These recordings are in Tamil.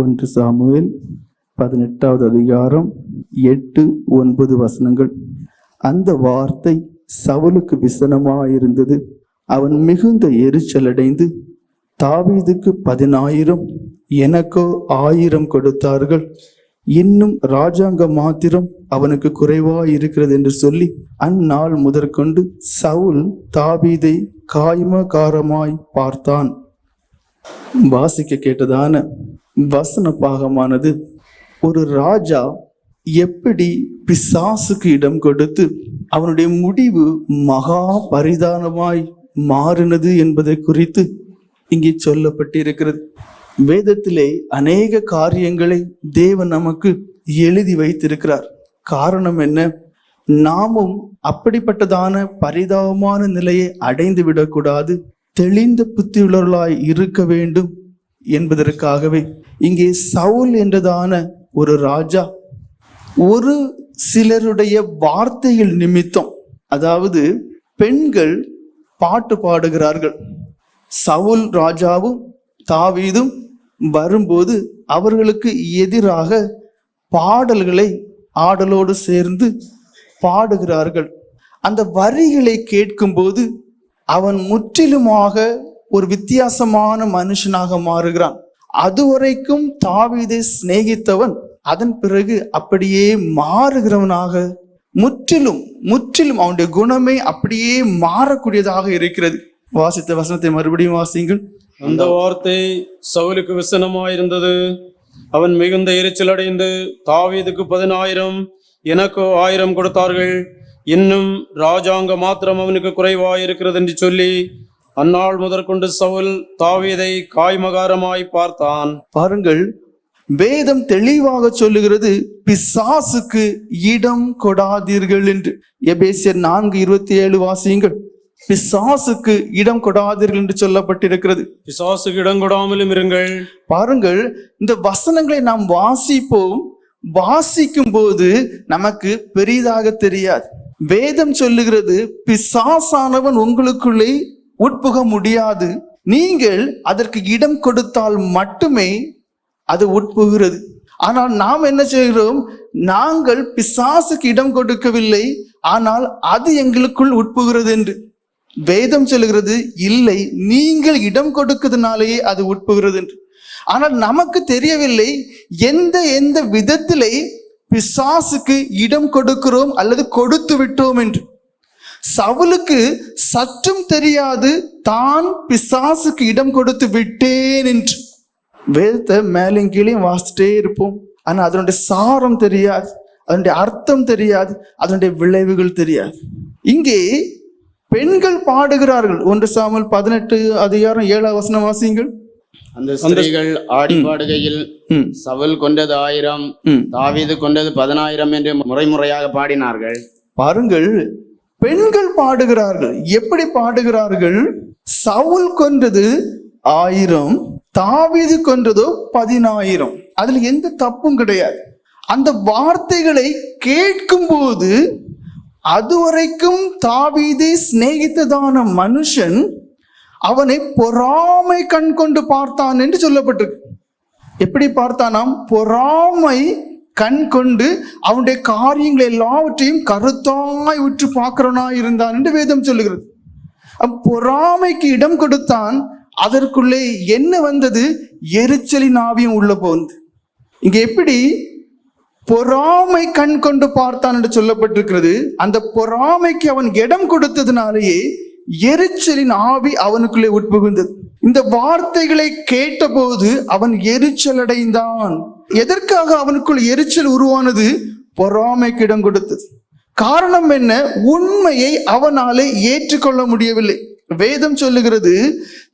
ஒன்று சாமுவேல் பதினெட்டாவது அதிகாரம் எட்டு ஒன்பது வசனங்கள். அந்த வார்த்தை சவுலுக்கு விசனமாயிருந்தது. அவன் மிகுந்த எரிச்சலடைந்து தாவீதுக்கு பதினாயிரம் எனக்கோ ஆயிரம் கொடுத்தார்கள். இன்னும் ராஜாங்க மாத்திரம் அவனுக்கு குறைவாய் இருக்கிறது என்று சொல்லி அந்நாள் முதற்கொண்டு சவுல் தாபீதை காய்மகாரமாய் பார்த்தான். வாசிக்க கேட்டதான வசன பாகமானது ஒரு ராஜா எப்படி பிசாசுக்கு இடம் கொடுத்து அவனுடைய முடிவு மகா பரிதானமாய் மாறினது என்பதை குறித்து இங்கே சொல்லப்பட்டிருக்கிறது. வேதத்திலே அநேக காரியங்களை தேவன் நமக்கு எழுதி வைத்திருக்கிறார். காரணம் என்ன? நாமும் அப்படிப்பட்டதான பரிதாபமான நிலையை அடைந்து விடக்கூடாது தெளிந்த புத்தியுள்ளவர்களாய் இருக்க வேண்டும். என்பதற்காகவே இங்கே சவுல் என்றதான ஒரு ராஜா ஒரு சிலருடைய வார்த்தைகள் நிமித்தம் அதாவது பெண்கள் பாட்டு பாடுகிறார்கள். சவுல் ராஜாவும் தாவீதும் வரும்போது அவர்களுக்கு எதிராக பாடல்களை ஆடலோடு சேர்ந்து பாடுகிறார்கள். அந்த வரிகளை கேட்கும்போது அவன் முற்றிலுமாக ஒரு வித்தியாசமான மனுஷனாக மாறுகிறான். அதுவரைக்கும் தாவீதை சிநேகித்தவன் அதன் பிறகு அப்படியே மாறுகிறவனாக முற்றிலும் முற்றிலும் அவனுடைய குணமே அப்படியே மாறக்கூடியதாக இருக்கிறது. வாசித்த வசனத்தை மறுபடியும் வாசிங்கள் அந்த வார்த்தை சவுலுக்கு விசனமாயிருந்தது. அவன் மிகுந்த எரிச்சல் அடைந்து தாவீதுக்கு பதினாயிரம் எனக்கு ஆயிரம் கொடுத்தார்கள். இன்னும் ராஜாங்க மாத்திரம் அவனுக்கு குறைவாயிருக்கிறது என்று சொல்லி அந்நாள் முதற்கொண்டு சவுல் தாவீதை காய்மகாரமாய் பார்த்தான். பாருங்கள் வேதம் தெளிவாக சொல்லுகிறது பிசாசுக்கு இடம் கொடாதீர்கள் என்று. எபேசியர் நான்கு இருபத்தி ஏழு வாசியுங்கள். பிசாசுக்கு இடம் கொடாதீர்கள் என்று சொல்லப்பட்டிருக்கிறது. பிசாசுக்கு இடங்கொடாமலும் இருங்கள். பாருங்கள் இந்த வசனங்களை நாம் வாசிப்போம். வாசிக்கும் போது நமக்கு பெரிதாக தெரியாது. வேதம் சொல்லுகிறது பிசாசானவன் உங்களுக்குள்ளே உட்புக முடியாது. நீங்கள் அதற்கு இடம் கொடுத்தால் மட்டுமே அது உட்புகிறது. ஆனால் நாம் என்ன செய்கிறோம்? நாங்கள் பிசாசுக்கு இடம் கொடுக்கவில்லை. ஆனால் அது எங்களுக்குள் உட்புகிறது என்று. வேதம் சொல்கிறது இல்லை நீங்கள் இடம் கொடுக்கிறதுனாலேயே அது உட்புகிறது என்று. ஆனால் நமக்கு தெரியவில்லை எந்த எந்த விதத்திலே பிசாசுக்கு இடம் கொடுக்கிறோம் அல்லது கொடுத்து விட்டோம் என்று. சவுலுக்கு சற்றும் தெரியாது தான் பிசாசுக்கு இடம் கொடுத்து விட்டேன் என்று. வேதத்தை மேலும் கீழையும் வாசிச்சிட்டே இருப்போம். ஆனா அதனுடைய சாரம் தெரியாது அதனுடைய அர்த்தம் தெரியாது அதனுடைய விளைவுகள் தெரியாது. இங்கே பெண்கள் பாடுகிறார்கள். ஒன்று சாமல் பதினெட்டு அதிகாரம் ஏழாம் வசனம் வாசியுங்கள். அந்த ஸ்திரீகள் ஆடி பாடுகையில் சவுல் கொண்டது ஆயிரம். தாவீது கொண்டது பதினாயிரம் என்று முறை முறையாக பாடினார்கள். பாருங்கள் பெண்கள் பாடுகிறார்கள். எப்படி பாடுகிறார்கள்? சவுல் கொன்றது ஆயிரம் தாவீது கொன்றதோ பதினாயிரம். அதுல எந்த தப்பும் கிடையாது. அந்த வார்த்தைகளை கேட்கும்போது அதுவரைக்கும் தாவீதை சிநேகித்ததான மனுஷன் அவனை பொறாமை கண் கொண்டு பார்த்தான் என்று சொல்லப்பட்டிருக்கு. எப்படி பார்த்தானாம்? பொறாமை கண் கொண்டு அவனுடைய காரியங்கள் எல்லாவற்றையும் கருத்தாய் உற்று பார்க்கிறவனாய் இருந்தான் என்று வேதம் சொல்லுகிறது. பொறாமைக்கு இடம் கொடுத்தான். அதற்குள்ளே என்ன வந்தது? எரிச்சலின் ஆவியும் உள்ள போந்து. இங்க எப்படி? பொறாமை கண் கொண்டு பார்த்தான் என்று சொல்லப்பட்டிருக்கிறது. அந்த பொறாமைக்கு அவன் இடம் கொடுத்ததுனாலேயே எரிச்சலின் ஆவி அவனுக்குள்ளே உட்புகுந்தது. இந்த வார்த்தைகளை கேட்டபோது அவன் எரிச்சலடைந்தான். எதற்காக அவனுக்குள் எரிச்சல் உருவானது? பொறாமைக்கு இடம் கொடுத்தது. காரணம் என்ன? உண்மையை அவனாலே ஏற்றுக்கொள்ள முடியவில்லை. வேதம் சொல்லுகிறது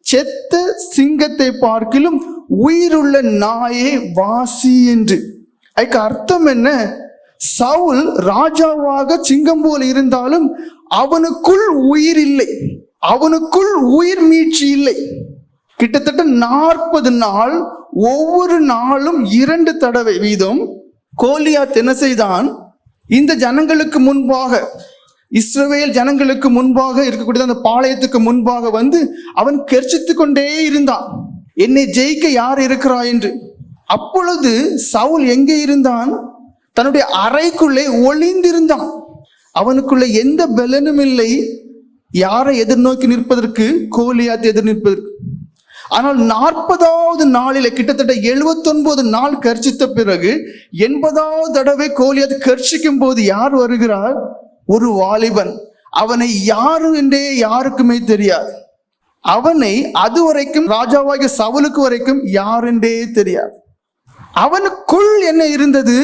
செத்த சிங்கத்தை பார்க்கிலும் உயிருள்ள நாயே வாசி என்று. அதுக்கு அர்த்தம் என்ன? சவுல் ராஜாவாக சிங்கம் போல் இருந்தாலும் அவனுக்குள் உயிர் இல்லை. அவனுக்குள் உயிர் மீட்சி இல்லை. கிட்டத்தட்ட நாற்பது நாள் ஒவ்வொரு நாளும் இரண்டு தடவை வீதம் கோலியா என்ன செய்தான்? இந்த ஜனங்களுக்கு முன்பாக இஸ்ரவேல் ஜனங்களுக்கு முன்பாக இருக்கக்கூடிய அந்த பாளையத்துக்கு முன்பாக வந்து அவன் கெர்ச்சித்து கொண்டே இருந்தான். என்னை ஜெயிக்க யார் இருக்கிறா என்று. அப்பொழுது சவுல் எங்கே இருந்தான்? தன்னுடைய அறைக்குள்ளே ஒளிந்திருந்தான். அவனுக்குள்ள எந்த பலனும் இல்லை. யாரை எதிர்நோக்கி நிற்பதற்கு? கோலியாத் எதிர் நிற்பதற்கு. ஆனால் நாற்பதாவது நாளில கிட்டத்தட்ட 79 நாள் கர்ச்சித்த பிறகு எண்பதாவது தடவை கோலியாத் கர்ச்சிக்கும் போது யார் வருகிறார்? ஒரு வாலிபன். அவனை யாரு என்றே யாருக்குமே தெரியாது. அவனை அதுவரைக்கும் ராஜாவாகிய சவுலுக்கு வரைக்கும் யார் என்றே தெரியாது. அவனுக்குள் என்ன இருந்தது?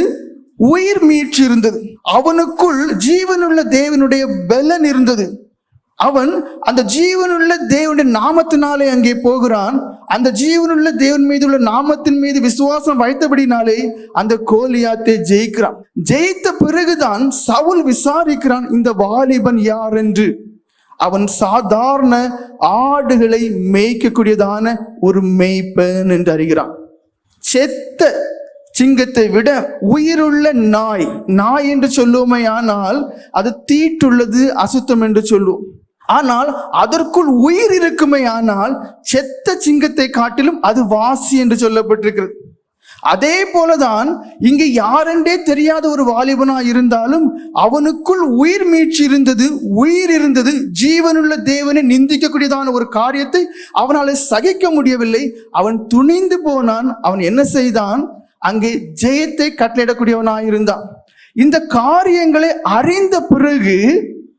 உயிர் மீட்சி இருந்தது அவனுக்குள் ஜீவனுள்ள தேவனுடைய பலன் இருந்தது. அவன் அந்த ஜீவனுள்ள தேவனுடைய நாமத்தினாலே அங்கே போகிறான். அந்த ஜீவனுள்ள தேவன் மீது உள்ள நாமத்தின் மீது விசுவாசம் வைத்தபடினாலே அந்த கோலியாத்தை ஜெயிக்கிறான். ஜெயித்த பிறகுதான் சவுல் விசாரிக்கிறான் இந்த வாலிபன் யார் என்று அவன் சாதாரண ஆடுகளை மேய்க்கக்கூடியதான ஒரு மேய்ப்பன் என்று அறிகிறான். செத்த சிங்கத்தை விட உயிருள்ள நாய் நாய் என்று சொல்லுவோமே ஆனால் அது தீட்டுள்ளது அசுத்தம் என்று சொல்லுவோம். ஆனால் அதற்குள் உயிர் இருக்குமே ஆனால் செத்த சிங்கத்தை காட்டிலும் அது வாசி என்று சொல்லப்பட்டிருக்கிறது. அதே போலதான் இங்கு யாரென்றே தெரியாத ஒரு வாலிபனா இருந்தாலும் அவனுக்குள் உயிர் மீட்சி இருந்தது உயிர் இருந்தது ஜீவனுள்ள தேவனை நிந்திக்கக்கூடியதான ஒரு காரியத்தை அவனால் சகிக்க முடியவில்லை. அவன் துணிந்து போனான். அவன் என்ன செய்தான்? அங்கே ஜெயத்தை கட்டளையிடக்கூடியவனாய் இருந்தான் இந்த காரியங்களை அறிந்த பிறகு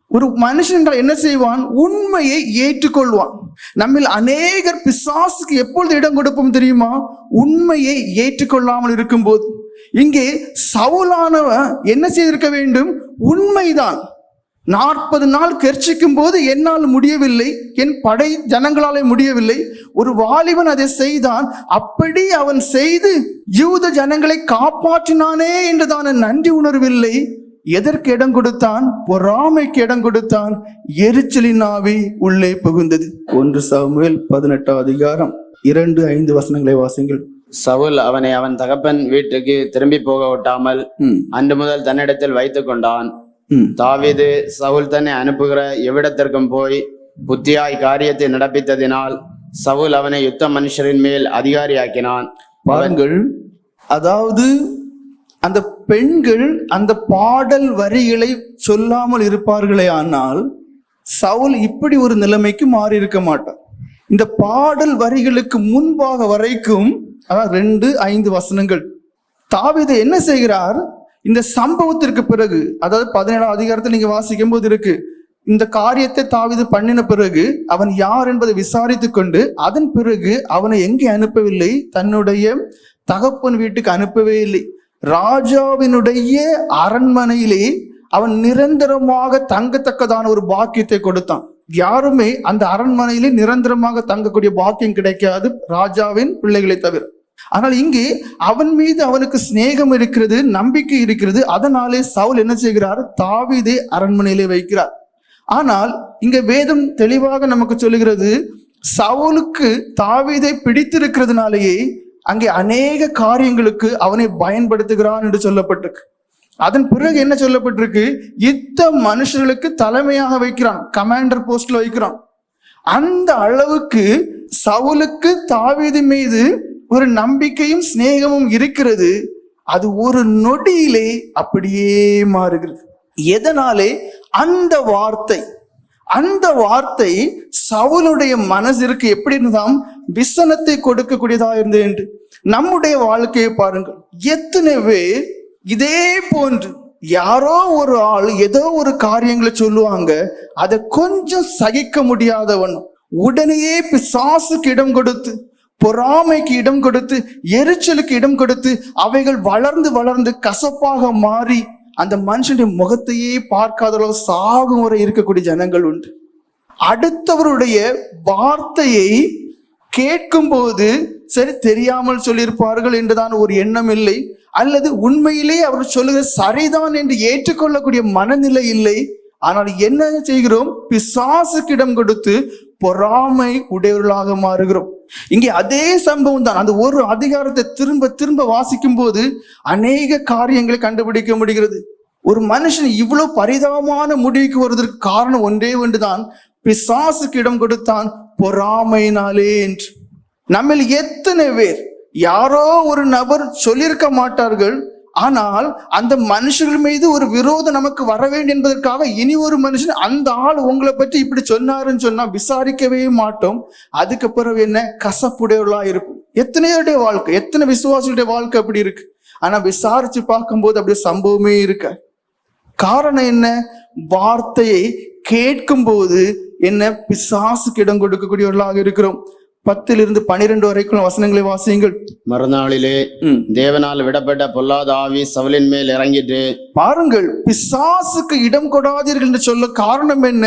ஒரு மனுஷன் என்ன செய்வான்? உண்மையை ஏற்றுக்கொள்வான். நம்மில் அநேகர் பிசாசுக்கு எப்பொழுது இடம் கொடுப்போம் தெரியுமா? உண்மையை ஏற்றுக்கொள்ளாமல் இருக்கும்போது. இங்கே சவுலானவன் என்ன செய்திருக்க வேண்டும்? உண்மைதான். நாற்பது நாள் கெர்ச்சிக்கும் போது என்னால் முடியவில்லை. என் படை ஜனங்களாலே முடியவில்லை. ஒரு வாலிபன் அதை செய்தான். அப்படி அவன் செய்து யூத ஜனங்களை காப்பாற்றினானே என்றுதான நன்றி உணர்வில்லை. எதற்கு இடம் கொடுத்தான்? பொறாமைக்கு இடம் கொடுத்தான். எரிச்சலின் ஆவி உள்ளே புகுந்தது. ஒன்று சாமுவேல் பதினெட்டாம் அதிகாரம் இரண்டு ஐந்து வசனங்களை வாசிங்கள் சவுல் அவனை அவன் தகப்பன் வீட்டுக்கு திரும்பி போக விட்டாமல் அன்று முதல் தன்னிடத்தில் வைத்துக் கொண்டான். தாவீது சவுல் தன்னை அனுப்புகிற எவ்விடத்திற்கும் போய் புத்தியாய் காரியத்தை நடப்பித்ததினால் சவுல் அவனை யுத்த மனுஷரின் மேல் அதிகாரியாக்கினான். பாருங்கள் அதாவது அந்த பெண்கள் அந்த பாடல் வரிகளை சொல்லாமல் இருப்பார்களே ஆனால் சவுல் இப்படி ஒரு நிலைமைக்கு மாறி இருக்க மாட்டார். இந்த பாடல் வரிகளுக்கு முன்பாக வரைக்கும் அதாவது ரெண்டு ஐந்து வசனங்கள். தாவீது என்ன செய்கிறார்? இந்த சம்பவத்திற்கு பிறகு அதாவது பதினேழாம் அதிகாரத்தில் நீங்க வாசிக்கும் போது இருக்கு இந்த காரியத்தை தாவீது பண்ணின பிறகு அவன் யார் என்பதை விசாரித்து கொண்டு அதன் பிறகு அவனை எங்கே அனுப்பவில்லை? தன்னுடைய தகப்பன் வீட்டுக்கு அனுப்பவே இல்லை. ராஜாவினுடைய அரண்மனையிலே அவன் நிரந்தரமாக தங்கத்தக்கதான ஒரு பாக்கியத்தை கொடுத்தான். யாருமே அந்த அரண்மனையிலே நிரந்தரமாக தங்கக்கூடிய பாக்கியம் கிடைக்காது ராஜாவின் பிள்ளைகளை தவிர. ஆனால் இங்கே அவன் மீது அவனுக்கு சிநேகம் இருக்கிறது நம்பிக்கை இருக்கிறது. அதனாலே சவுல் என்ன செய்கிறார்? தாவீதை அரண்மனையிலே வைக்கிறார். ஆனால் இங்க வேதம் தெளிவாக நமக்கு சொல்லுகிறது சவுலுக்கு தாவீதை பிடித்திருக்கிறதுனாலேயே அங்கே அநேக காரியங்களுக்கு அவனை பயன்படுத்துகிறான் என்று சொல்லப்பட்டிருக்கு. அதன் பிறகு என்ன சொல்லப்பட்டிருக்கு? யுத்த மனுஷர்களுக்கு தலைமையாக வைக்கிறான் கமாண்டர் போஸ்ட்ல வைக்கிறான். அந்த அளவுக்கு சவுலுக்கு தாவீது மீது ஒரு நம்பிக்கையும் சிநேகமும் இருக்கிறது. அது ஒரு நொடியிலே அப்படியே மாறுகிறது. எதனாலே? அந்த வார்த்தை. அந்த வார்த்தை சவுலுடைய மனதிற்கு எப்படி இருந்தாம் விசனத்தை கொடுக்கக்கூடியதா இருந்தது என்று. நம்முடைய வாழ்க்கையை பாருங்கள். எத்தனை பேர் இதே போன்று யாரோ ஒரு ஆள் ஏதோ ஒரு காரியங்களை சொல்லுவாங்க அதை கொஞ்சம் சகிக்க முடியாதவன் உடனேயே பிசாசுக்கு இடம் கொடுத்து பொறாமைக்கு இடம் கொடுத்து எரிச்சலுக்கு இடம் கொடுத்து அவைகள் வளர்ந்து வளர்ந்து கசப்பாக மாறி அந்த மனுஷனுடைய முகத்தையே பார்க்காத அளவு சாகும் வரை இருக்கக்கூடிய ஜனங்கள் உண்டு. அடுத்தவருடைய வார்த்தையை கேட்கும் போது சரி தெரியாமல் சொல்லியிருப்பார்கள் என்றுதான் ஒரு எண்ணம் இல்லை. அல்லது உண்மையிலே அவர் சொல்லுகிற சரிதான் என்று ஏற்றுக்கொள்ளக்கூடிய மனநிலை இல்லை. ஆனால் என்ன செய்கிறோம்? பிசாசுக்கிடம் கொடுத்து பொறாமை உடையவர்களாக மாறுகிறோம். இங்கே அதே சம்பவம் தான். அந்த ஒரு அதிகாரத்தை திரும்ப திரும்ப வாசிக்கும் போது அநேக காரியங்களை கண்டுபிடிக்க முடிகிறது. ஒரு மனுஷன் இவ்வளவு பரிதாபமான முடிவுக்கு வருவதற்கு காரணம் ஒன்றே ஒன்றுதான். பிசாசுக்கு இடம் கொடுத்தான் பொறாமையினாலே என்று. நம்மில் எத்தனை பேர் யாரோ ஒரு நபர் சொல்லியிருக்க மாட்டார்கள் ஆனால் அந்த மனுஷர்கள் மீது ஒரு விரோதம் நமக்கு வர வேண்டும் என்பதற்காக இனி ஒரு மனுஷன் அந்த ஆள் உங்களை பற்றி இப்படி சொன்னாருன்னு சொன்னா விசாரிக்கவே மாட்டோம். அதுக்கு பிறகு என்ன? கசப்புடையவர்களா இருக்கும் எத்தனையோடைய வாழ்க்கை? எத்தனை விசுவாசிகளுடைய வாழ்க்கை அப்படி இருக்கு? ஆனா விசாரிச்சு பார்க்கும்போது அப்படி சம்பவமே இருக்க காரணம் என்ன? வார்த்தையை கேட்கும்போது என்ன? பிசாசுக்கு இடம் கொடுக்கக்கூடியவர்களாக இருக்கிறோம். பத்திலிருந்து பனிரெண்டு வரைக்கும் வசனங்களை வாசியுங்கள். மறுநாளிலே. தேவனால் விடப்பட்ட பொல்லாத ஆவி சவுலின் மேல் இறங்கிட்டு பாருங்கள் பிசாசுக்கு இடம் கொடாதீர்கள் என்று சொல்ல காரணம் என்ன?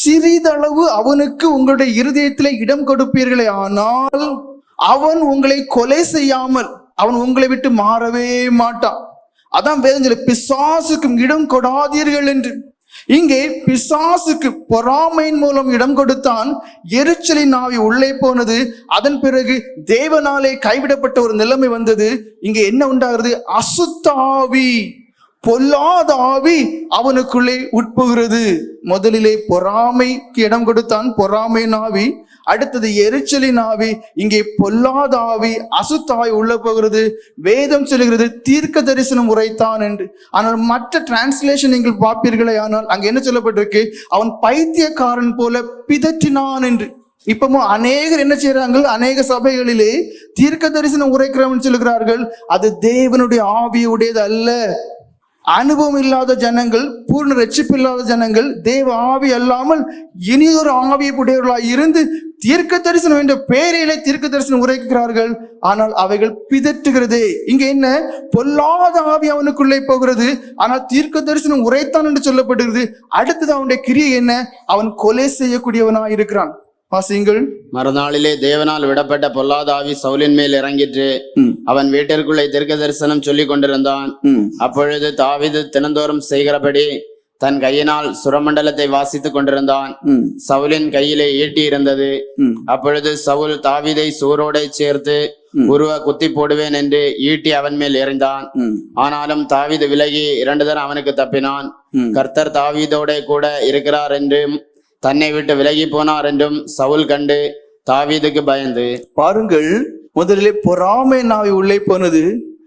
சிறிதளவு அவனுக்கு உங்களுடைய இருதயத்திலே இடம் கொடுப்பீர்களே ஆனால் அவன் உங்களை கொலை செய்யாமல் அவன் உங்களை விட்டு மாறவே மாட்டான். அதான் வேதம் பிசாசுக்கும் இடம் கொடாதீர்கள் என்று. இங்கே பிசாசுக்கு பொறாமையின் மூலம் இடம் கொடுத்தான். எரிச்சலின் ஆவி உள்ளே போனது. அதன் பிறகு தேவனாலே கைவிடப்பட்ட ஒரு நிலைமை வந்தது. இங்கே என்ன உண்டாகிறது? அசுத்தாவி பொல்லாத ஆவி அவனுக்குள்ளே உட்புகிறது முதலிலே பொறாமைக்கு இடம் கொடுத்தான். பொறாமை ஆவி அடுத்தது எரிச்சலின் ஆவி இங்கே பொல்லாத ஆவி அசுத்தாய் உள்ள போகிறது. வேதம் சொல்லுகிறது தீர்க்க தரிசனம் உரைத்தான் என்று. ஆனால் மற்ற டிரான்ஸ்லேஷன் நீங்கள் பார்ப்பீர்களே ஆனால் அங்க என்ன சொல்லப்பட்டிருக்கு? அவன் பைத்தியக்காரன் போல பிதற்றினான் என்று. இப்பவும் அநேகர் என்ன செய்யறாங்க அநேக சபைகளிலே தீர்க்க தரிசனம் உரைக்கிறவன் சொல்லுகிறார்கள் அது தேவனுடைய ஆவியுடையது அல்ல அனுபவம் இல்லாத ஜனங்கள் பூர்ண ரட்சிப்பு இல்லாத ஜனங்கள் தேவ ஆவி அல்லாமல் இனியொரு ஆவியை உடையவர்களாய் இருந்து தீர்க்க தரிசனம் என்ற பெயரிலே தீர்க்க தரிசனம் உரைக்கிறார்கள். ஆனால் அவைகள் பிதற்றுகிறதே. இங்க என்ன? பொல்லாத ஆவி அவனுக்குள்ளே போகிறது. ஆனால் தீர்க்க தரிசனம் உரைத்தான் என்று சொல்லப்படுகிறது. அடுத்தது அவனுடைய கிரியை என்ன? அவன் கொலை செய்யக்கூடியவனா இருக்கிறான் வாசியுங்கள். மறுநாளிலே தேவனால் விடப்பட்ட பொல்லாத ஆவி சவுலின் மேல் இறங்கிட்டு ம், அவன் வீட்டிற்குள்ளே தீர்க்க தரிசனம் சொல்லிக் கொண்டிருந்தான். அப்பொழுது தாவீது தினந்தோறும் செய்கிறபடி தன் கையினால் சுரமண்டலத்தை வாசித்துக் கொண்டிருந்தான். சவுலின் கையிலே ஈட்டி இருந்தது. அப்பொழுது சவுல் தாவீதை சூரோடை சேர்த்து உருவ குத்தி போடுவேன் என்று ஈட்டி அவன் மேல் எறிந்தான். ஆனாலும் தாவீது விலகி இரண்டு தரம் அவனுக்கு தப்பினான். கர்த்தர் தாவீதோட கூட இருக்கிறார் என்றும் தன்னை விட்டு விலகி போனார் என்றும் சவுல் கண்டு தாவீதுக்கு பயந்து பாருங்கள் முதலிலே பொறாமை நாவி உள்ளே போனது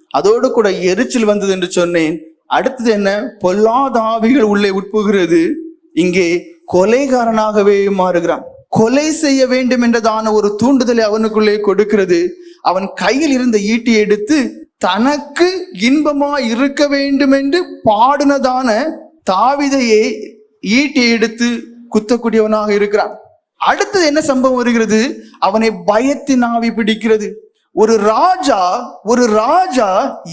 அதோடு கூட எரிச்சல் வந்தது என்று சொன்னேன். அடுத்தது என்ன? பொல்லாத ஆவிகள் உள்ளே உட்புகிறது இங்கே கொலைகாரனாகவே மாறுகிறான். கொலை செய்ய வேண்டும் என்றதான ஒரு தூண்டுதலை அவனுக்குள்ளே கொடுக்கிறது. அவன் கையில் இருந்த ஈட்டி எடுத்து தனக்கு இன்பமா இருக்க வேண்டும் என்று பாடினதான தாவிதையே ஈட்டி எடுத்து குத்தக்கூடியவனாக இருக்கிறான். அடுத்தது என்ன சம்பவம் வருகிறது? அவனை பயத்தின் ஆவி பிடிக்கிறது. ஒரு ராஜா ஒரு ராஜா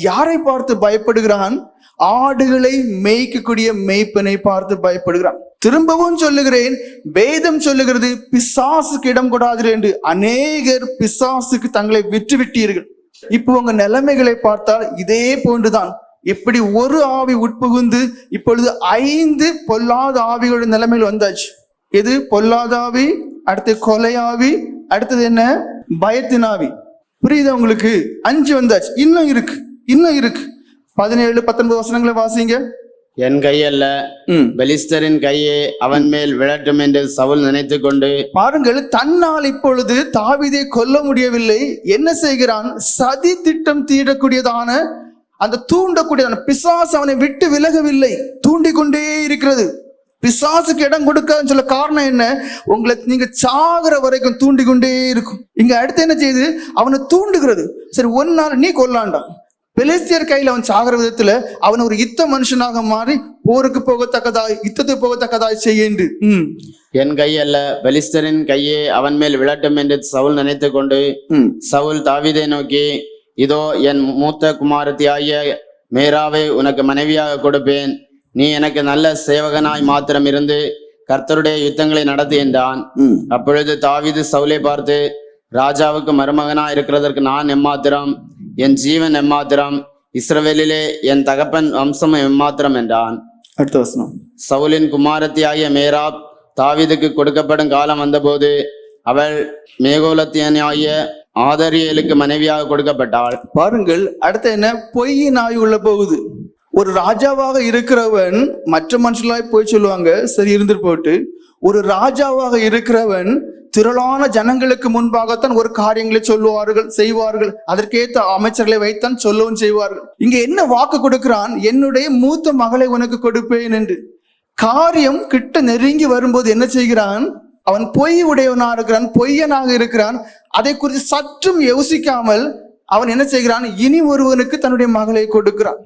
யாரை பார்த்து பயப்படுகிறான்? ஆடுகளை மேய்க்கக்கூடிய மேய்ப்பனை பார்த்து பயப்படுகிறான். திரும்பவும் சொல்லுகிறேன் வேதம் சொல்லுகிறது பிசாசுக்கு இடம் கொடாதீர்கள் என்று. அநேகர் பிசாசுக்கு தங்களை விற்று விட்டீர்கள் இப்போ உங்க நிலைமைகளை பார்த்தால் இதே போன்றுதான். எப்படி ஒரு ஆவி உட்புகுந்து இப்பொழுது ஐந்து பொல்லாத ஆவிகளோட நிலைமையில் வந்தாச்சு. எது? பொல்லாத ஆவி அடுத்து கொலை ஆவி அடுத்தது என்ன? பயத்தின் ஆவி. புரியுதா உங்களுக்கு? அஞ்சு வந்தாச்சு. இன்னும் இருக்கு. இன்னும் இருக்கு. பதினேழு பத்தொன்பது வசனங்களை வாசிங்க. என் கையல்ல ம். பெலிஸ்தரின் கையே அவன் மேல் விழட்டும் என்று சவுல் நினைத்து கொண்டு பாருங்கள் தன்னால் இப்பொழுது தாவீதை கொல்ல முடியவில்லை. என்ன செய்கிறான்? சதி திட்டம் தீடக்கூடியதான அந்த தூண்டக்கூடியதான பிசாசு அவனை விட்டு விலகவில்லை. தூண்டிக் கொண்டே இருக்கிறது. பிசாசுக்கு இடம் கொடுக்காதுன்னு சொல்ல காரணம் என்ன? உங்களை நீங்க சாகுற வரைக்கும் தூண்டி கொண்டே இருக்கும். இங்க அடுத்து என்ன செய்யுது அவனை தூண்டுகிறது. சரி ஒரு நாள் நீ கொல்லாண்டான். பெலிஸ்தியர் கையில அவன் சாகிற விதத்துல அவன் ஒரு யுத்த மனுஷனாக மாறி போருக்கு போகத்தக்கதாய் யுத்தத்துக்கு போகத்தக்கதாய் செய்யண்டு. ம். என் கையல்ல பெலிஸ்தரின் கையே அவன் மேல் விழட்டும் என்று சவுல் நினைத்து கொண்டு சவுல் தாவீதை நோக்கி இதோ என் மூத்த குமாரத்தியாகிய மேராவை உனக்கு மனைவியாக கொடுப்பேன். நீ எனக்கு நல்ல சேவகனாய் மாத்திரம் இருந்து கர்த்தருடைய யுத்தங்களை நடத்து என்றான். அப்பொழுது தாவீது சவுலை பார்த்து ராஜாவுக்கு மருமகனா இருக்கிறதற்கு நான் எம்மாத்திரம்? என் ஜீவன் எம்மாத்திரம்? இஸ்ரவேலிலே என் தகப்பன் வம்சம் எம்மாத்திரம் என்றான். அடுத்த வசனம். சவுலின் குமாரத்தியாகிய மேராப் தாவீதுக்கு கொடுக்கப்படும் காலம் வந்தபோது அவள் மேகோலத்தியனாகிய ஆதரியலுக்கு மனைவியாக கொடுக்கப்பட்டாள். பாருங்கள் அடுத்து என்ன? பொய்யின் ஆய் உள்ள போகுது. ஒரு ராஜாவாக இருக்கிறவன் மற்ற மனுஷங்களாய் போய் சொல்லுவாங்க சரி இருந்துட்டு போட்டு. ஒரு ராஜாவாக இருக்கிறவன் திரளான ஜனங்களுக்கு முன்பாகத்தான் ஒரு காரியங்களை சொல்லுவார்கள் செய்வார்கள். அதற்கேற்ற அமைச்சர்களை வைத்தான் சொல்லவும் செய்வார்கள். இங்க என்ன வாக்கு கொடுக்கிறான்? என்னுடைய மூத்த மகளை உனக்கு கொடுப்பேன் என்று. காரியம் கிட்ட நெருங்கி வரும்போது என்ன செய்கிறான்? அவன் பொய் உடையவனாக இருக்கிறான் பொய்யனாக இருக்கிறான். அதை குறித்து சற்றும் யோசிக்காமல் அவன் என்ன செய்கிறான்? இனி ஒருவனுக்கு தன்னுடைய மகளை கொடுக்கிறான்.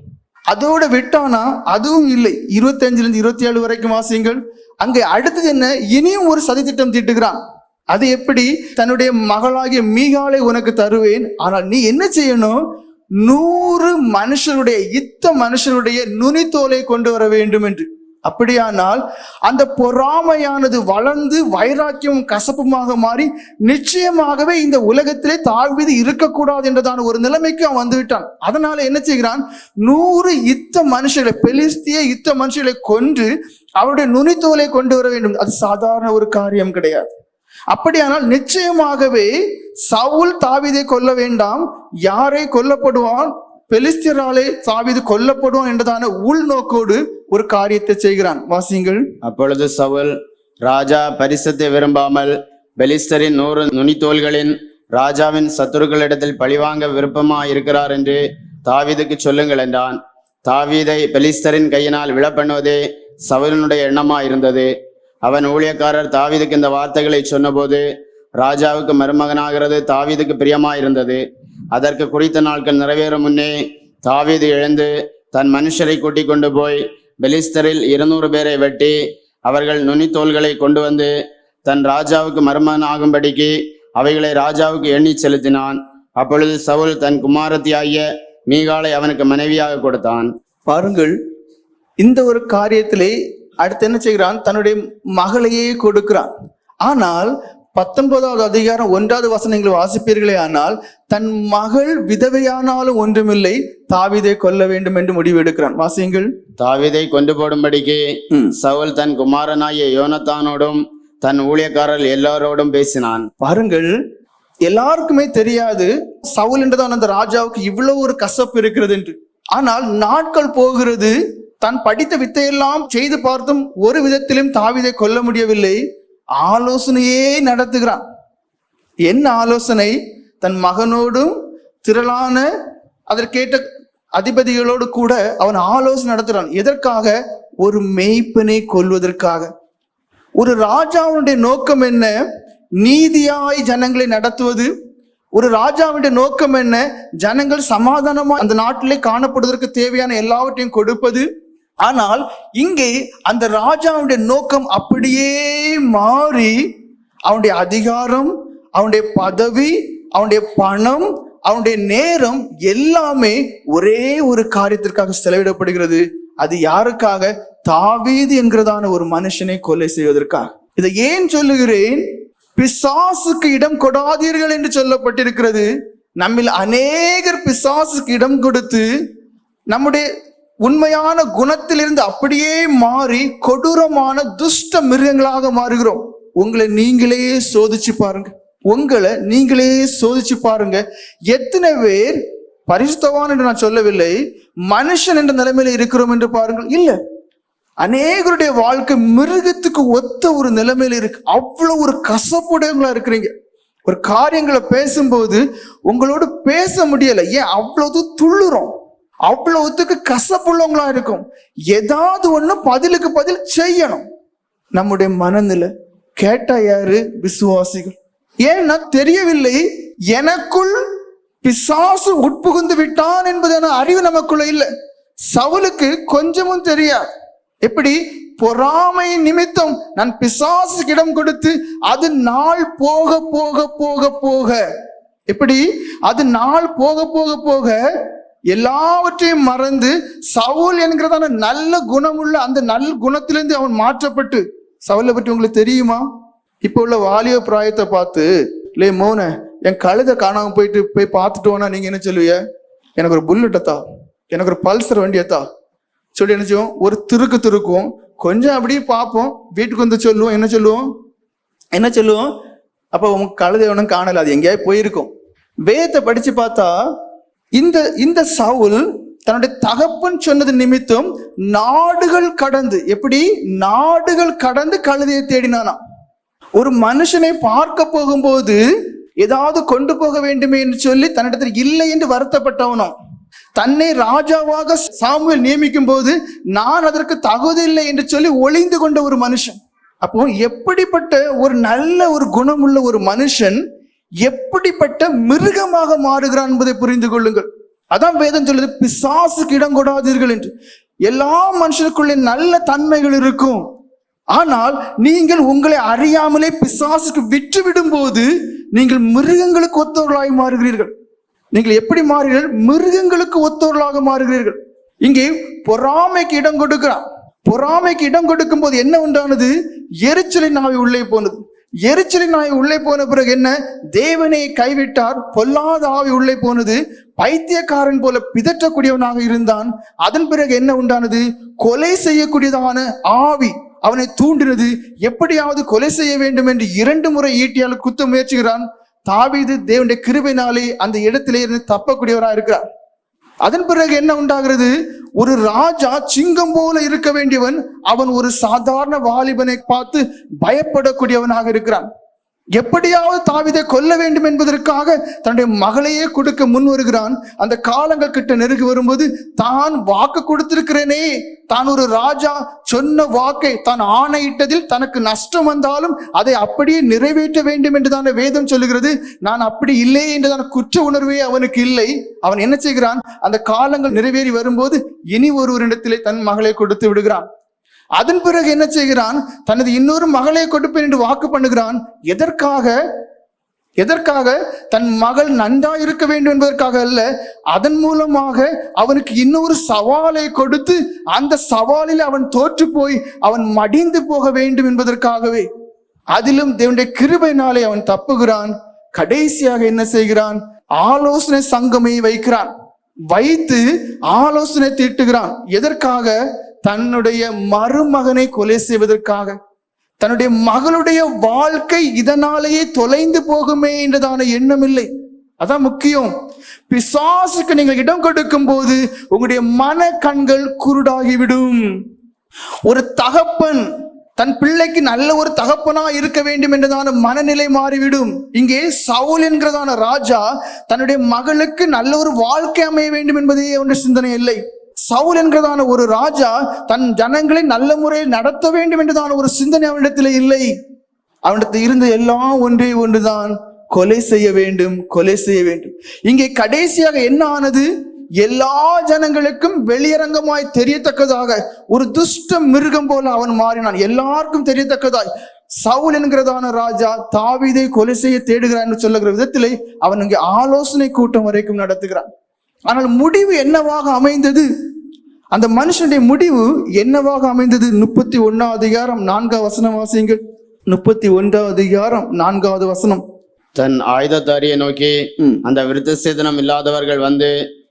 அதோட விட்டானா? அதுவும் இல்லை. இருபத்தஞ்சுல இருந்து இருபத்தி ஏழு வரைக்கும் வாசியுங்கள். அங்கே அடுத்தது என்ன? இனியும் ஒரு சதித்திட்டம் தீட்டுகிறான். அது எப்படி? தன்னுடைய மகளாகிய மீகாலை உனக்கு தருவேன். ஆனால் நீ என்ன செய்யணும்? நூறு மனுஷருடைய இத்த மனுஷருடைய நுனித்தோலை கொண்டு வர வேண்டும் என்று அப்படியானால் அந்த பொறாமையானது வளர்ந்து வைராக்கியம் கசப்புமாக மாறி நிச்சயமாகவே இந்த உலகத்திலே தாழ்வீது இருக்கக்கூடாது என்றதான ஒரு நிலைமைக்கு அவன் வந்துவிட்டான். அதனால என்ன செய்கிறான்? நூறு யுத்த மனுஷர்களை பெலிஸ்திய யுத்த மனுஷர்களை கொன்று அவருடைய நுனித்தோலை கொண்டு வர வேண்டும். அது சாதாரண ஒரு காரியம் கிடையாது. அப்படியானால் நிச்சயமாகவே சவுல் தாவிதை கொல்ல வேண்டாம். யாரை கொல்லப்படுவான்? பெலிஸ்தியராலே சாவிது கொல்லப்படுவான் என்றதான உள்நோக்கோடு ஒரு காரியத்தை செய்கிறான். வாசியுங்கள். அப்பொழுது சவுல் ராஜா பரிசத்தை விரும்பாமல் பெலிஸ்தரின் நூறு நுனித்தோள்களின் ராஜாவின் சத்துருக்களிடத்தில் பழிவாங்க விருப்பமா இருக்கிறார் என்று தாவீதுக்கு சொல்லுங்கள் என்றான். தாவீதை பெலிஸ்தரின் கையினால் விழப்பண்ணுவதே சவுலினுடைய எண்ணமா இருந்தது அவன் ஊழியக்காரர் தாவீதுக்கு இந்த வார்த்தைகளை சொன்னபோது ராஜாவுக்கு மருமகனாகிறது தாவீதுக்கு பிரியமா இருந்தது அதற்கு குறித்த நாட்கள் நிறைவேறும் முன்னே தாவீது எழுந்து தன் மனுஷரை கூட்டிக் கொண்டு போய் பெலிஸ்தரில் இருநூறு பேரை வெட்டி அவர்கள் நுனித்தோள்களை கொண்டு வந்து தன் ராஜாவுக்கு மருமகனாகும்படிக்கு அவைகளை ராஜாவுக்கு எண்ணி செலுத்தினான். அப்பொழுது சவுல் தன் குமாரத்தியாகிய மீகாலை அவனுக்கு மனைவியாக கொடுத்தான். பாருங்கள் இந்த ஒரு காரியத்திலே அடுத்து என்ன செய்கிறான்? தன்னுடைய மகளையே கொடுக்கிறான். ஆனால் பத்தொன்பதாவது அதிகாரம் ஒன்றாவது வசனங்களை வாசிப்பீர்களே ஆனால் தன் மகள் விதவையானாலும் ஒன்றுமில்லை தாவீதை கொல்ல வேண்டும் என்று முடிவு எடுக்கிறான். வாசியுங்கள். தாவீதை கொண்டு போடும்படிக்கு. சவுல் தன் குமாரனாகிய யோனத்தானோடும் தன் ஊழியக்காரர் எல்லாரோடும் பேசினான். பாருங்கள் எல்லாருக்குமே தெரியாது சவுல் என்றதான அந்த ராஜாவுக்கு இவ்வளவு ஒரு கசப்பு இருக்கிறது என்று. ஆனால் நாட்கள் போகிறது தான் படித்த வித்தையெல்லாம் செய்து பார்த்தும் ஒரு விதத்திலும் தாவீதை கொல்ல முடியவில்லை. ஆலோசனையே நடத்துகிறான். என்ன ஆலோசனை? தன் மகனோடும் திரளான அதற்கேட்ட அதிபதிகளோடு கூட அவன் ஆலோசனை நடத்துகிறான். எதற்காக? ஒரு மெய்ப்பனை கொல்வதற்காக. ஒரு ராஜாவுடைய நோக்கம் என்ன? நீதியாய் ஜனங்களை நடத்துவது. ஒரு ராஜாவுடைய நோக்கம் என்ன? ஜனங்கள் சமாதானமா அந்த நாட்டிலே காணப்படுவதற்கு தேவையான எல்லாவற்றையும் கொடுப்பது. ஆனால் இங்கே அந்த ராஜாவுடைய நோக்கம் அப்படியே மாறி அவனுடைய அதிகாரம் அவனுடைய பதவி அவனுடைய பணம் அவனுடைய நேரம் எல்லாமே ஒரே ஒரு காரியத்திற்காக செலவிடப்படுகிறது. அது யாருக்காக? தாவீது என்கிறதான ஒரு மனுஷனை கொலை செய்வதற்காக. இதை ஏன் சொல்லுகிறேன்? பிசாசுக்கு இடம் கொடாதீர்கள் என்று சொல்லப்பட்டிருக்கிறது. நம்மில் அநேகர் பிசாசுக்கு இடம் கொடுத்து நம்முடைய உண்மையான குணத்திலிருந்து அப்படியே மாறி கொடூரமான துஷ்ட மிருகங்களாக மாறுகிறோம். உங்களை நீங்களே சோதிச்சு பாருங்க. உங்களை நீங்களே சோதிச்சு பாருங்க. எத்தனை பேர் பரிசுத்தவான் என்று நான் சொல்லவில்லை மனுஷன் என்ற நிலைமையில இருக்கிறோம் என்று பாருங்கள். இல்ல. அநேகருடைய வாழ்க்கை மிருகத்துக்கு ஒத்த ஒரு நிலைமையில இருக்கு. அவ்வளவு ஒரு கசப்புடையவங்களா இருக்கிறீங்க. ஒரு காரியங்களை பேசும்போது உங்களோடு பேச முடியலை. ஏன்? அவ்வளவு துள்ளுறோம். அவ்வளவுத்துக்கு கசப்புள்ளவங்களா இருக்கும். ஏதாவது ஒண்ணு பதிலுக்கு பதில் செய்யணும். நம்முடைய மனநில கேட்டா யாரு? விசுவாசிகள். ஏன்னா தெரியவில்லை எனக்குள் பிசாசு உட்புகுந்து விட்டான் என்பதான அறிவு நமக்குள்ள இல்லை. சவுலுக்கு கொஞ்சமும் தெரியாது. எப்படி? பொறாமை நிமித்தம் நான் பிசாசுக்கு இடம் கொடுத்து அது நாள் போக போக போக போக. எப்படி? அது நாள் போக போக போக எல்லாவற்றையும் மறந்து சவுல் என்கிறதான நல்ல குணமுள்ள அந்த நல் குணத்திலிருந்து அவன் மாற்றப்பட்டு சவுலை பற்றி உங்களுக்கு தெரியுமா? இப்போ உள்ள வாலிய பிராயத்தை பார்த்து லே மோன என் கழுதை காணாம போயிட்டு போய் பார்த்துட்டோன்னா நீங்க என்ன சொல்லுவீங்க? எனக்கு ஒரு புல்லட்டத்தா எனக்கு ஒரு பல்சர் வண்டியத்தா. சொல்லி என்ன செய்வோம்? ஒரு திருக்கு திருக்கும் கொஞ்சம் அப்படியே பார்ப்போம். வீட்டுக்கு வந்து சொல்லுவோம். என்ன சொல்லுவோம்? என்ன சொல்லுவோம்? அப்போ உங்க கழுதை ஒன்றும் காணல. அது எங்கேயாவது போயிருக்கும். வேதத்தை படிச்சு பார்த்தா இந்த இந்த சவுல் தன்னுடைய தகப்பன் சொன்னது நிமித்தம் நாடுகள் கடந்து எப்படி? நாடுகள் கடந்து கழுதையை தேடினானா ஒரு மனுஷனை பார்க்க போகும்போது ஏதாவது கொண்டு போக வேண்டுமே என்று சொல்லி தன்னிடத்தில் இல்லை என்று வருத்தப்பட்டவனோ தன்னை ராஜாவாக சாமுவேல் நியமிக்கும் போது நான் அதற்கு தகுதியில்லை என்று சொல்லி ஒளிந்து கொண்ட ஒரு மனுஷன். அப்போ எப்படிப்பட்ட ஒரு நல்ல ஒரு குணமுள்ள ஒரு மனுஷன் எப்படிப்பட்ட மிருகமாக மாறுகிறான் என்பதை புரிந்து கொள்ளுங்கள். அதான் வேதம் சொல்லுது பிசாசுக்கு இடம் கொடாதீர்கள் என்று. எல்லா மனுஷனுக்குள்ளே நல்ல தன்மைகள் இருக்கும். ஆனால் நீங்கள் உங்களை அறியாமலே பிசாசுக்கு விற்று விடும்போது நீங்கள் மிருகங்களுக்கு ஒத்தவர்களாய் மாறுகிறீர்கள். நீங்கள் எப்படி மாறுகிறீர்கள்? மிருகங்களுக்கு ஒத்தவர்களாக மாறுகிறீர்கள். இங்கே பொறாமைக்கு இடம் கொடுக்கிறான். பொறாமைக்கு இடம் கொடுக்கும் போது என்ன உண்டானது? எரிச்சலின் நாவை உள்ளே போனது. எரிச்சலின் நாய் உள்ளே போன பிறகு என்ன? தேவனை கைவிட்டார் பொல்லாத ஆவி உள்ளே போனது பைத்தியக்காரன் போல பிதற்றக்கூடியவனாக இருந்தான். அதன் பிறகு என்ன உண்டானது? கொலை செய்யக்கூடியதான ஆவி அவனை தூண்டினது. எப்படியாவது கொலை செய்ய வேண்டும் என்று இரண்டு முறை ஈட்டியால் குத்த முயற்சிக்கிறான். தாவீது தேவனுடைய கிருபினாலே அந்த இடத்திலே இருந்து தப்பக்கூடியவராக இருக்கிறார் அதன் பிறகு என்ன உண்டாகிறது? ஒரு ராஜா சிங்கம் போல இருக்க வேண்டியவன் அவன் ஒரு சாதாரண வாலிபனை பார்த்து பயப்படக்கூடியவனாக இருக்கிறான். எப்படியாவது தாவிதை கொல்ல வேண்டும் என்பதற்காக தன்னுடைய மகளையே கொடுக்க முன் வருகிறான். அந்த காலங்கள் கிட்ட நெருங்கி வரும்போது தான் வாக்கு கொடுத்திருக்கிறேனே. தான் ஒரு ராஜா சொன்ன வாக்கை தான் ஆணையிட்டதில் தனக்கு நஷ்டம் வந்தாலும் அதை அப்படியே நிறைவேற்ற வேண்டும் என்று தானே வேதம் சொல்லுகிறது. நான் அப்படி இல்லை என்றுதான குற்ற உணர்வே அவனுக்கு இல்லை. அவன் என்ன செய்கிறான்? அந்த காலங்கள் நிறைவேறி வரும்போது இனி ஒருவரிடத்திலே தன் மகளை கொடுத்து விடுகிறான். அதன் பிறகு என்ன செய்கிறான்? தனது இன்னொரு மகளை கொடுப்பேன் என்று வாக்கு பண்ணுகிறான். எதற்காக? எதற்காக? தன் மகள் நன்றா இருக்க வேண்டும் என்பதற்காக அல்ல. அதன் மூலமாக அவனுக்கு இன்னொரு சவாலை கொடுத்து அந்த சவாலில் அவன் தோற்று போய் அவன் மடிந்து போக வேண்டும் என்பதற்காகவே அதிலும் தேவனுடைய கிருபையினாலே அவன் தப்புகிறான். கடைசியாக என்ன செய்கிறான்? ஆலோசனை சங்கமை வைக்கிறான். வைத்து ஆலோசனை தீட்டுகிறான். எதற்காக? தன்னுடைய மருமகனை கொலை செய்வதற்காக தன்னுடைய மகளுடைய வாழ்க்கை இதனாலேயே தொலைந்து போகுமே என்றதான எண்ணம் இல்லை. அதான் முக்கியம். பிசாசுக்கு நீங்கள் இடம் கொடுக்கும் போது உங்களுடைய மன கண்கள் குருடாகிவிடும். ஒரு தகப்பன் தன் பிள்ளைக்கு நல்ல ஒரு தகப்பனா இருக்க வேண்டும் என்றதான மனநிலை மாறிவிடும். இங்கே சவுல் என்கிறதான ராஜா தன்னுடைய மகளுக்கு நல்ல ஒரு வாழ்க்கை அமைய வேண்டும் என்பதே ஒன்று சிந்தனை இல்லை. சவுல் என்கிறதான ஒரு ராஜா தன் ஜனங்களை நல்ல முறையில் நடத்த வேண்டும் என்றுதான ஒரு சிந்தனை அவனிடத்தில் இல்லை. அவனிடத்தில் இருந்த எல்லாம் ஒன்றே ஒன்றுதான். கொலை செய்ய வேண்டும் கொலை செய்ய வேண்டும். இங்கே கடைசியாக என்ன ஆனது? எல்லா ஜனங்களுக்கும் வெளியரங்கமாய் தெரியத்தக்கதாக ஒரு துஷ்ட மிருகம் போல அவன் மாறினான். எல்லாருக்கும் தெரியத்தக்கதாய். சவுல் என்கிறதான ராஜா தாவிதை கொலை செய்ய தேடுகிறான் என்று சொல்லுகிற விதத்திலே அவன் இங்கே ஆலோசனை கூட்டம் வரைக்கும் நடத்துகிறான். ஆனால் முடிவு என்னவாக அமைந்தது? அந்த மனுஷனுடைய முடிவு என்னவாக அமைந்தது? முப்பத்தி ஒன்னாவது அதிகாரம் நான்காவது வசனம் வாசியுங்கள். முப்பத்தி ஒன்றாவது அதிகாரம் நான்காவது வசனம். தன் ஆயுததாரியை நோக்கி. அந்த விருத்த சேதனம் இல்லாதவர்கள் வந்து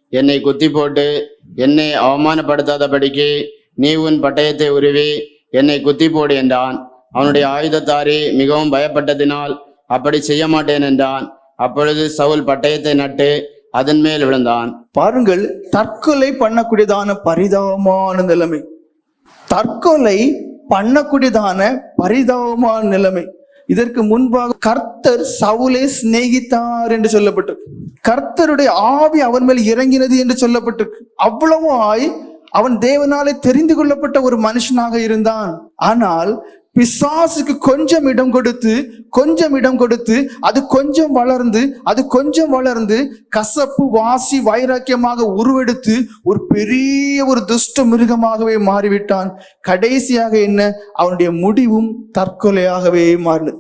என்னை குத்தி போட்டு என்னை அவமானப்படுத்தாதபடிக்கு நீ உன் பட்டயத்தை உருவி என்னை குத்தி போடு என்றான். அவனுடைய ஆயுததாரி மிகவும் பயப்பட்டதினால் அப்படி செய்ய மாட்டேன் என்றான். அப்பொழுது சவுல் பட்டயத்தை நட்டு அதன் மேல் விழுந்தான். பாருங்கள் தற்கொலை பண்ணக்கூடியதான பரிதாபமான நிலைமை. தற்கொலை பண்ணக்கூடியதான பரிதாபமான நிலைமை. இதற்கு முன்பாக கர்த்தர் சவுலை சிநேகித்தார் என்று சொல்லப்பட்டிருக்கு. கர்த்தருடைய ஆவி அவன் மேல் இறங்கினது என்று சொல்லப்பட்டிருக்கு. அவ்வளவாய் அவன் தேவனாலே தெரிந்து கொள்ளப்பட்ட ஒரு மனுஷனாக இருந்தான். ஆனால் பிசாசுக்கு கொஞ்சம் இடம் கொடுத்து கொஞ்சம் இடம் கொடுத்து அது கொஞ்சம் வளர்ந்து அது கொஞ்சம் வளர்ந்து கசப்பு வாசி வைராக்கியமாக உருவெடுத்து ஒரு பெரிய ஒரு துஷ்ட மிருகமாகவே மாறிவிட்டான். கடைசியாக என்ன? அவனுடைய முடிவும் தற்கொலையாகவே மாறினது.